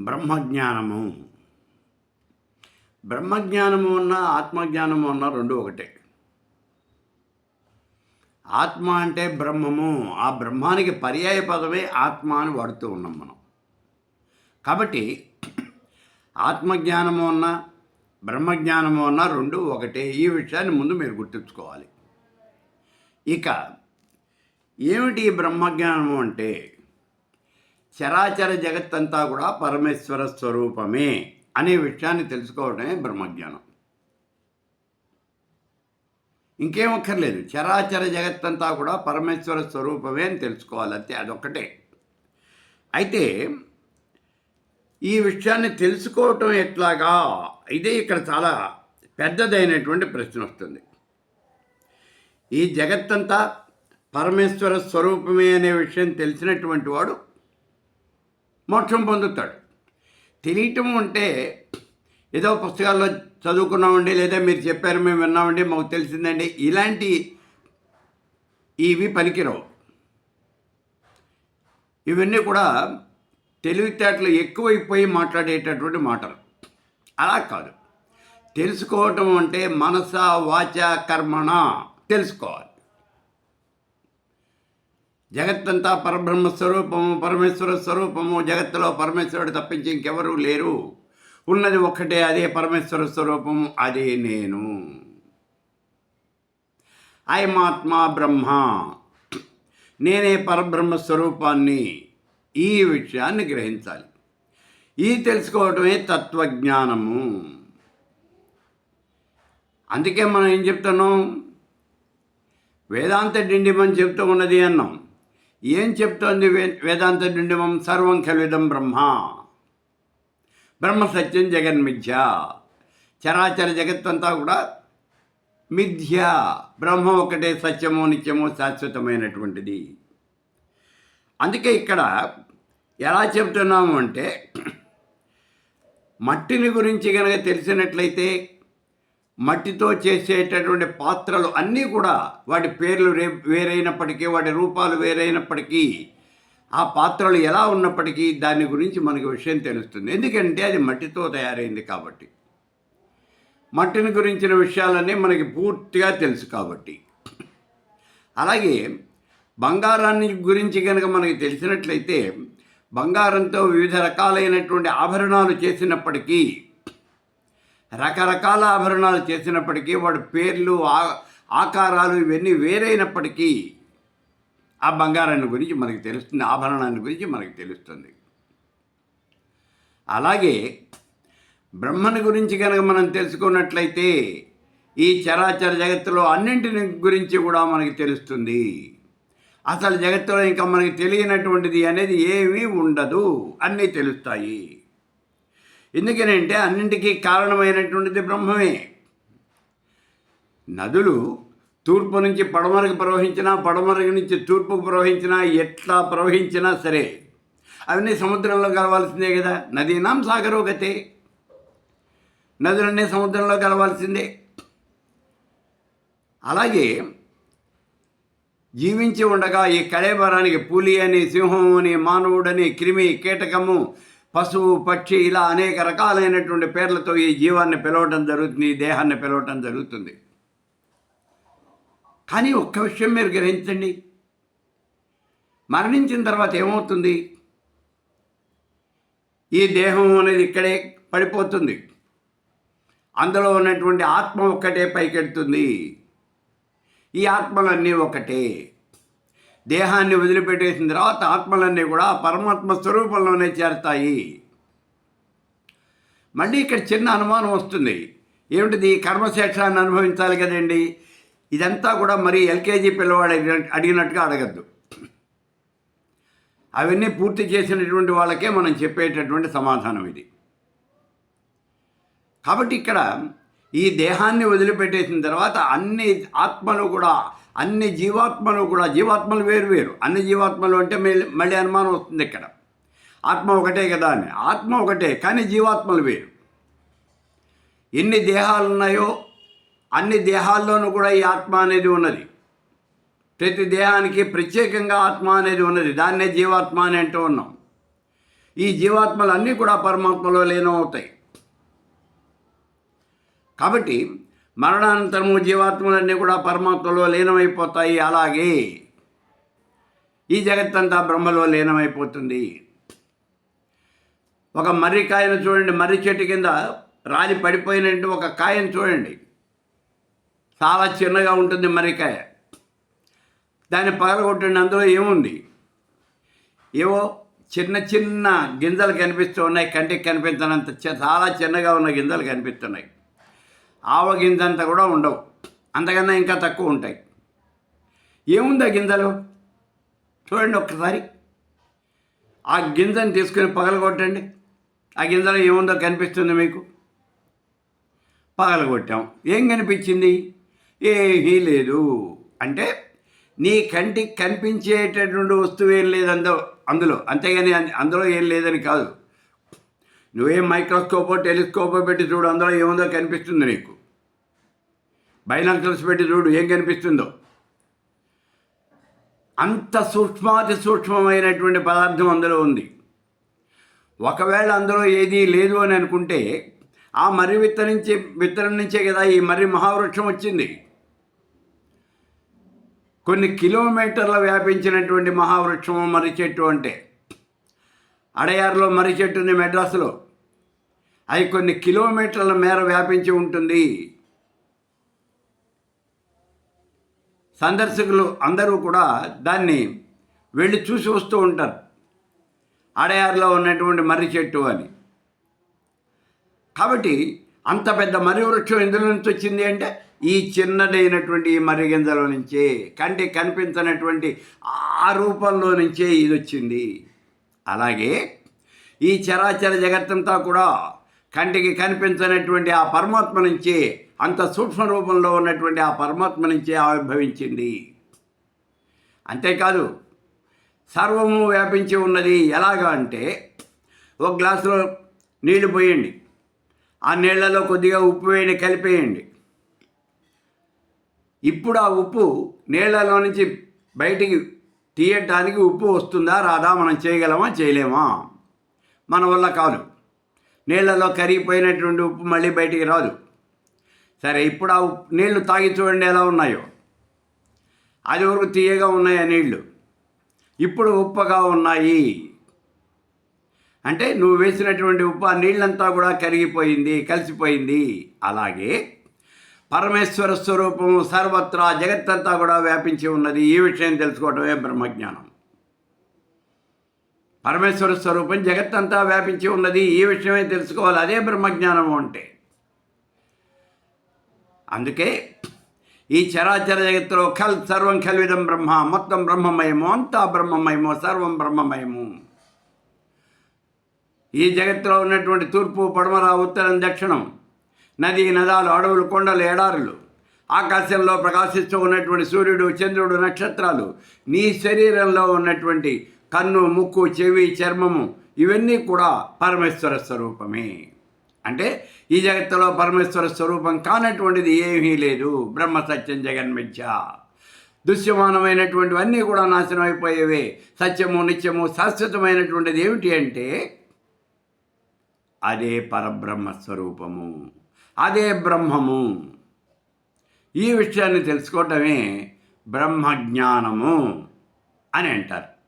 బ్రహ్మజ్ఞానము. బ్రహ్మజ్ఞానము ఉన్న ఆత్మజ్ఞానము ఉన్న రెండు ఒకటే. ఆత్మ అంటే బ్రహ్మము. ఆ బ్రహ్మానికి పర్యాయ పదమే ఆత్మ అని వాడుతూ ఉన్నాం మనం. కాబట్టి ఆత్మజ్ఞానము ఉన్న బ్రహ్మజ్ఞానము ఉన్న రెండు ఒకటే. ఈ విషయాన్ని ముందు మీరు గుర్తుంచుకోవాలి. ఇక ఏమిటి బ్రహ్మజ్ఞానము అంటే? చరాచర జగత్తంతా కూడా పరమేశ్వర స్వరూపమే అనే విషయాన్ని తెలుసుకోవడమే బ్రహ్మజ్ఞానం. ఇంకేమక్కర్లేదు. చరాచర జగత్తంతా కూడా పరమేశ్వర స్వరూపమే అని తెలుసుకోవాలి. అంతే అదొక్కటే. అయితే ఈ విషయాన్ని తెలుసుకోవటం ఎట్లాగా? ఇదే ఇక్కడ చాలా పెద్దదైనటువంటి ప్రశ్న వస్తుంది. ఈ జగత్తంతా పరమేశ్వర స్వరూపమే అనే విషయం తెలిసినటువంటి వాడు మోక్షం పొందుతాడు. తెలియటం అంటే ఏదో పుస్తకాల్లో చదువుకున్నామండి లేదా మీరు చెప్పారు మేము విన్నామండి మాకు తెలిసిందండి. ఇలాంటి ఇవి పనికిరావు. ఇవన్నీ కూడా తెలివితేటలు ఎక్కువైపోయి మాట్లాడేటటువంటి మాటలు. అలా కాదు. తెలుసుకోవటం అంటే మనస వాచ కర్మణ తెలుసుకోవాలి. జగత్తంతా పరబ్రహ్మ స్వరూపము పరమేశ్వర స్వరూపము. జగత్తులో పరమేశ్వరుడు తప్పించి ఇంకెవరూ లేరు. ఉన్నది ఒక్కటే అదే పరమేశ్వర స్వరూపము అదే నేను. అయమాత్మా బ్రహ్మ. నేనే పరబ్రహ్మ స్వరూపాన్ని ఈ విషయాన్ని గ్రహించాలి. ఈ తెలుసుకోవటమే తత్వజ్ఞానము. అందుకే మనం ఏం చెప్తున్నాం? వేదాంత డిండిమని చెప్తూ ఉన్నది అన్నాం. ఏం చెప్తోంది వే వేదాంత నిండిమం సర్వం కలిదం బ్రహ్మ. బ్రహ్మ సత్యం జగన్మిథ్య చరాచర జగత్తంతా కూడా మిథ్య. బ్రహ్మ ఒకటే సత్యము నిత్యము శాశ్వతమైనటువంటిది. అందుకే ఇక్కడ ఎలా చెప్తున్నాము అంటే మట్టిని గురించి కనుక తెలిసినట్లయితే మట్టితో చేసేటటువంటి పాత్రలు అన్నీ కూడా వాటి పేర్లు రే వేరైనప్పటికీ వాటి రూపాలు వేరైనప్పటికీ ఆ పాత్రలు ఎలా ఉన్నప్పటికీ దాని గురించి మనకు విషయం తెలుస్తుంది. ఎందుకంటే అది మట్టితో తయారైంది కాబట్టి. మట్టిని గురించిన విషయాలన్నీ మనకి పూర్తిగా తెలుసు కాబట్టి. అలాగే బంగారాన్ని గురించి కనుక మనకి తెలిసినట్లయితే బంగారంతో వివిధ రకాలైనటువంటి ఆభరణాలు చేసినప్పటికీ రకరకాల ఆభరణాలు చేసినప్పటికీ వాడి పేర్లు ఆ- ఆకారాలు ఇవన్నీ వేరైనప్పటికీ ఆ బంగారాన్ని గురించి మనకి తెలుస్తుంది ఆభరణాన్ని గురించి మనకి తెలుస్తుంది. అలాగే బ్రహ్మని గురించి కనుక మనం తెలుసుకున్నట్లయితే ఈ చరాచర జగత్తులో అన్నింటిని గురించి కూడా మనకి తెలుస్తుంది. అసలు జగత్తులో ఇంకా మనకి తెలియనటువంటిది అనేది ఏమీ ఉండదు అన్నీ తెలుస్తాయి. ఎందుకనంటే అన్నింటికీ కారణమైనటువంటిది బ్రహ్మమే. నదులు తూర్పు నుంచి పడమరకు ప్రవహించినా పడమరకు నుంచి తూర్పుకు ప్రవహించినా ఎట్లా ప్రవహించినా సరే అవన్నీ సముద్రంలో కలవాల్సిందే కదా. నదీనాం సాగరోగతే నదులన్నీ సముద్రంలో కలవాల్సిందే. అలాగే జీవించి ఉండగా ఈ కళేబరానికి పులి అని సింహం అని మానవుడని క్రిమి కీటకము పశువు పక్షి ఇలా అనేక రకాలైనటువంటి పేర్లతో ఈ జీవాన్ని పిలవటం జరుగుతుంది ఈ దేహాన్ని పిలవటం జరుగుతుంది. కానీ ఒక్క విషయం మీరు గ్రహించండి. మరణించిన తర్వాత ఏమవుతుంది? ఈ దేహం అనేది ఇక్కడే పడిపోతుంది. అందులో ఉన్నటువంటి ఆత్మ ఒక్కటే పైకెడుతుంది. ఈ ఆత్మలన్నీ ఒకటే. దేహాన్ని వదిలిపెట్టేసిన తర్వాత ఆత్మలన్నీ కూడా పరమాత్మ స్వరూపంలోనే చేరతాయి. మళ్ళీ ఇక్కడ చిన్న అనుమానం వస్తుంది. ఏమిటిది? కర్మశేషాన్ని అనుభవించాలి కదండి. ఇదంతా కూడా మరి ఎల్కేజీ పిల్లవాడు అడిగినట్టుగా అడగద్దు. అవన్నీ పూర్తి చేసినటువంటి వాళ్ళకే మనం చెప్పేటటువంటి సమాధానం ఇది. కాబట్టి ఇక్కడ ఈ దేహాన్ని వదిలిపెట్టేసిన తర్వాత అన్ని ఆత్మలు కూడా అన్ని జీవాత్మలు కూడా జీవాత్మలు వేరు వేరు. అన్ని జీవాత్మలు అంటే మళ్ళీ మళ్ళీ అనుమానం వస్తుంది ఇక్కడ. ఆత్మ ఒకటే కదా అని. ఆత్మ ఒకటే కానీ జీవాత్మలు వేరు. ఎన్ని దేహాలు ఉన్నాయో అన్ని దేహాల్లోనూ కూడా ఈ ఆత్మ అనేది ఉన్నది. ప్రతి దేహానికి ప్రత్యేకంగా ఆత్మ అనేది ఉన్నది. దాన్నే జీవాత్మ అని అంటూ ఉన్నాం. ఈ జీవాత్మలు అన్నీ కూడా పరమాత్మలో లీనమవుతాయి. కాబట్టి మరణానంతరము జీవాత్మలన్నీ కూడా పరమాత్మలో లీనమైపోతాయి. అలాగే ఈ జగత్తంతా బ్రహ్మలో లీనమైపోతుంది. ఒక మర్రి కాయను చూడండి. మర్రి చెట్టు కింద రాలి పడిపోయినట్టు ఒక కాయను చూడండి. చాలా చిన్నగా ఉంటుంది మర్రికాయ దాన్ని పగలగొట్టండి. అందులో ఏముంది? ఏవో చిన్న చిన్న గింజలు కనిపిస్తూ ఉన్నాయి. కంటికి కనిపించనంత చి- చాలా చిన్నగా ఉన్న గింజలు కనిపిస్తున్నాయి. ఆవగింజంత కూడా ఉండవు. అంతకన్నా ఇంకా తక్కువ ఉంటాయి. ఏముంది ఆ గింజలు? చూడండి ఒక్కసారి. ఆ గింజను తీసుకుని పగలగొట్టండి. ఆ గింజలో ఏముందో కనిపిస్తుంది మీకు? పగలగొట్టాం. ఏం కనిపించింది? ఏమీ లేదు. అంటే నీ కంటికి కనిపించేటటువంటి వస్తువు ఏం లేదు అందులో అందులో. అంతేగాని అందులో ఏం లేదని కాదు. నువ్వేం మైక్రోస్కోపో టెలిస్కోపో పెట్టి చూడు అందులో ఏముందో కనిపిస్తుంది నీకు. బైనాక్యులర్స్ పెట్టి చూడు ఏం కనిపిస్తుందో. అంత సూక్ష్మాతి సూక్ష్మమైనటువంటి పదార్థం అందులో ఉంది. ఒకవేళ అందులో ఏదీ లేదు అని అనుకుంటే ఆ మర్రి విత్తనించే విత్తనం నుంచే కదా ఈ మర్రి మహావృక్షం వచ్చింది. కొన్ని కిలోమీటర్ల వ్యాపించినటువంటి మహావృక్షం మర్రి చెట్టు అంటే. అడయారులో మర్రి చెట్టు ఉంది మెడ్రాసులో. అవి కొన్ని కిలోమీటర్ల మేర వ్యాపించి ఉంటుంది. సందర్శకులు అందరూ కూడా దాన్ని వెళ్ళి చూసి వస్తూ ఉంటారు. అడయారులో ఉన్నటువంటి మర్రి చెట్టు అని. కాబట్టి అంత పెద్ద మర్రి వృక్షం ఎందులో నుంచి వచ్చింది అంటే ఈ చిన్నదైనటువంటి ఈ మర్రి గింజలో నుంచే కంటికి కనిపించినటువంటి ఆ రూపంలో నుంచే ఇది వచ్చింది. అలాగే ఈ చరాచర జగత్తంతా కూడా కంటికి కనిపించినటువంటి ఆ పరమాత్మ నుంచి అంత సూక్ష్మ రూపంలో ఉన్నటువంటి ఆ పరమాత్మ నుంచే ఆవిర్భవించింది. అంతేకాదు సర్వము వ్యాపించి ఉన్నది ఎలాగా అంటే ఒక గ్లాసులో నీళ్ళు పోయండి ఆ నీళ్ళలో కొద్దిగా ఉప్పు వేయండి కలిపేయండి. ఇప్పుడు ఆ ఉప్పు నీళ్ళలో నుంచి బయటికి తీయటానికి ఉప్పు వస్తుందా రాదా మనం చేయగలమా చేయలేమా? మన వల్ల కాదు. నీళ్ళలో కరిగిపోయినటువంటి ఉప్పు మళ్ళీ బయటికి రాదు. సరే ఇప్పుడు ఆ ఉప్పు నీళ్ళు తాగి చూడండి ఎలా ఉన్నాయో. అది వరకు తీయగా ఉన్నాయి ఆ నీళ్ళు? ఇప్పుడు ఉప్పగా ఉన్నాయి. అంటే నువ్వు వేసినటువంటి ఉప్పు ఆ నీళ్ళంతా కూడా కరిగిపోయింది కలిసిపోయింది. అలాగే పరమేశ్వర స్వరూపము సర్వత్రా జగత్తంతా కూడా వ్యాపించి ఉన్నది. ఈ విషయం తెలుసుకోవటమే బ్రహ్మజ్ఞానం. పరమేశ్వర స్వరూపం జగత్తంతా వ్యాపించి ఉన్నది. ఈ విషయమే తెలుసుకోవాలి. అదే బ్రహ్మజ్ఞానము అంటే. అందుకే ఈ చరాచర జగత్తులో ఖల్ సర్వం ఖల్విదం బ్రహ్మ మొత్తం బ్రహ్మమయము అంతా బ్రహ్మమయము సర్వం బ్రహ్మమయము. ఈ జగత్తులో ఉన్నటువంటి తూర్పు పడమర ఉత్తరం దక్షిణం నది నదాలు అడవులు కొండలు ఎడారులు. ఆకాశంలో ప్రకాశిస్తూ ఉన్నటువంటి సూర్యుడు చంద్రుడు నక్షత్రాలు నీ శరీరంలో ఉన్నటువంటి కన్ను ముక్కు చెవి చర్మము ఇవన్నీ కూడా పరమేశ్వర స్వరూపమే. అంటే ఈ జగత్తులో పరమేశ్వర స్వరూపం కానటువంటిది ఏమీ లేదు. బ్రహ్మ సత్యం జగన్మిథ్య దృశ్యమానమైనటువంటివన్నీ కూడా నాశనం అయిపోయేవే. సత్యము నిత్యము శాశ్వతమైనటువంటిది ఏమిటి అంటే అదే పరబ్రహ్మ స్వరూపము. అదే బ్రహ్మము. ఈ విషయాన్ని తెలుసుకోవటమే బ్రహ్మజ్ఞానము అని అంటారు.